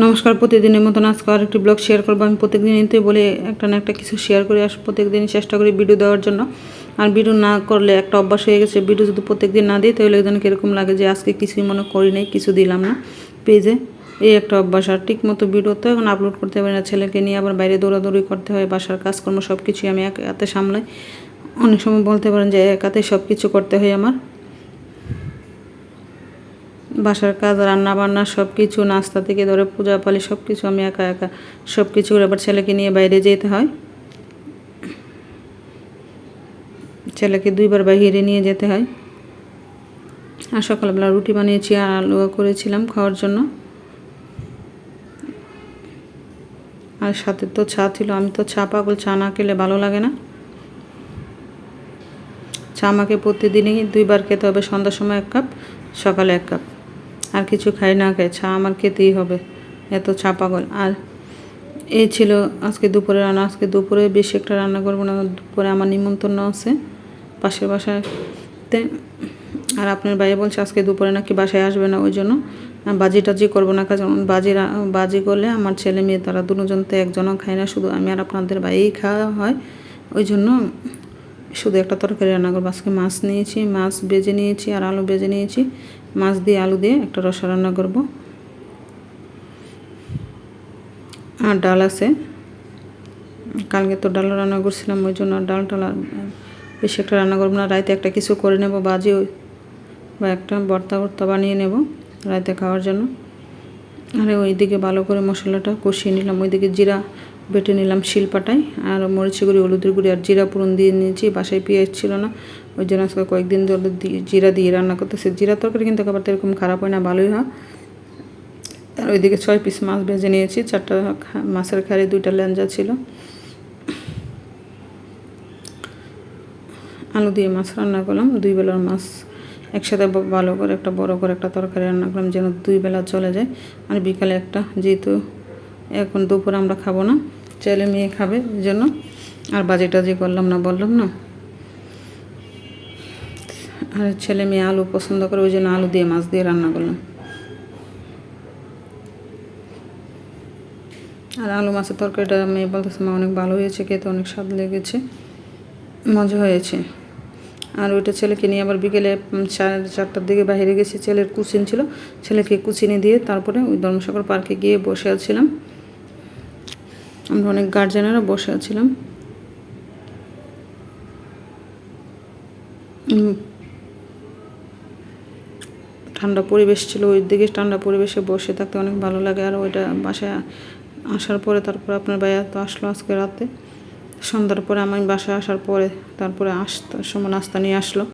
নমস্কার, প্রতিদিনের মতন আজকে আর একটি ব্লগ শেয়ার করব। আমি প্রত্যেকদিনই তো বলে একটা না একটা কিছু শেয়ার করে আস প্রত্যেকদিনই চেষ্টা করি ভিডিও দেওয়ার জন্য। আর ভিডিও না করলে একটা অভ্যাস হয়ে গেছে। ভিডিও যদি প্রত্যেকদিন না দিই, তাহলে একজন কীরকম লাগে যে আজকে কিছুই মনে করি নাই, কিছু দিলাম না। পেজে এই একটা অভ্যাস। আর ঠিক মতো ভিডিও তো এখন আপলোড করতে পারি না। ছেলেকে নিয়ে আবার বাইরে দৌড়াদৌড়ি করতে হয়। বাসার কাজকর্ম সব কিছুই আমি এক হাতে সামলাই। অনেক সময় বলতে পারেন যে এক হাতে সব কিছু করতে হয় আমার। বাসার কাজ রান্না বান্না সব কিছু নাস্তা থেকে ধরে পূজা পালি সব কিছু আমি একা একা। সব কিছু আবার ছেলেকে নিয়ে বাইরে যেতে হয়। ছেলেকে দুইবার বাইরে নিয়ে যেতে হয়। আর সকালবেলা রুটি বানিয়েছি আর আলু করেছিলাম খাওয়ার জন্য। আর সাথে তো চা ছিল, আমি তো চা পাগল, চা না খেলে ভালো লাগে না। চা আমাকে প্রতিদিনই দুইবার খেতে হবে, সন্ধ্যার সময় এক কাপ, সকালে এক কাপ। আর কিছু খাই না খাই চা আমার খেতেই হবে। এত চা পাগল। আর এই ছিল আজকে দুপুরে রান্না। আজকে দুপুরে বেশি একটা রান্না করব না। দুপুরে আমার নিমন্ত্রণ আছে পাশের বাসাতে। আর আপনার ভাই বলছে আজকে দুপুরে নাকি বাসায় আসবে না, ওই জন্য বাজি টাজি করব না। কারণ বাজি বাজি করলে আমার ছেলে মেয়ে তারা দুজন তো একজনও খায় না। শুধু আমি আর আপনাদের ভাইয়েই খাওয়া হয়। ওই জন্য শুধু একটা তরকারি রান্না করব। আজকে মাছ নিয়েছি, মাছ বেজে নিয়েছি আর আলু বেজে নিয়েছি। মাছ দিয়ে আলু দিয়ে একটা রসা রান্না করব। আর ডাল আছে। কালকে তো ডাল রান্না করছিলাম, ওই জন্য ডাল টাল বেশি একটা রান্না করব না। রাইতে একটা কিছু করে নেব, বাজি বা একটা ভর্তা ভর্তা বানিয়ে নেব রাইতে খাওয়ার জন্য। আর ওইদিকে ভালো করে মশলাটা কষিয়ে নিলাম। ওইদিকে জিরা বেটে নিলাম শিলপাটায় আর মরিচি গুঁড়ি, হলুদের গুঁড়ি আর জিরা পুরন দিয়ে নিয়েছি। বাসায় পেঁয়াজ ছিল না, ওই জন্য আজকে কয়েকদিন ধরে জিরা দিয়ে রান্না করতেছে। জিরা তরকারি কিন্তু আবার এরকম খারাপ হয় না, ভালোই হয়। আর ওইদিকে ছয় পিস মাছ ভেজে নিয়েছি, চারটা মাছের খাড়ি দুইটা ল্যাঞ্জা ছিল। আলু দিয়ে মাছ রান্না করলাম, দুই বেলার মাছ একসাথে ভালো করে একটা বড় করে একটা তরকারি রান্না করলাম, যেন দুই বেলা চলে যায়। আর বিকালে একটা, যেহেতু এখন দুপুরে আমরা খাব না, ছেলে মেয়ে খাবে জন্য। আর বাজে টাজি করলাম না, বললাম না। আর ছেলে মেয়ে আলু পছন্দ করে, ওই জন্য আলু দিয়ে, মাছ দিয়ে রান্না করলাম। আর আলু মাছের তরকারিটা মেয়ে বলতেছে, মা, অনেক ভালো হয়েছে, খেতে অনেক স্বাদ লেগেছে। মজা হয়েছে। আর ওইটা ছেলেকে নিয়ে আবার বিকেলে সাড়ে চারটার দিকে বাইরে গেছি, ছেলের কুচিন ছিল। ছেলেকে কুচিনে দিয়ে তারপরে ওই ধর্মসাগর পার্কে গিয়ে বসে আছিলাম। আমরা অনেক গার্জেনেরা বসে আছিলাম। ঠান্ডা পরিবেশ ছিল, ওই দিকে ঠান্ডা পরিবেশে বসে থাকতে অনেক ভালো লাগে। আর ওইটা বাসায় আসার পরে তারপর আপনার ভাইয়া তো আসলো আজকে রাতে। সন্ধ্যার পরে আমি বাসায় আসার পরে তারপরে আসতে সময় নাস্তা নিয়ে আসলো।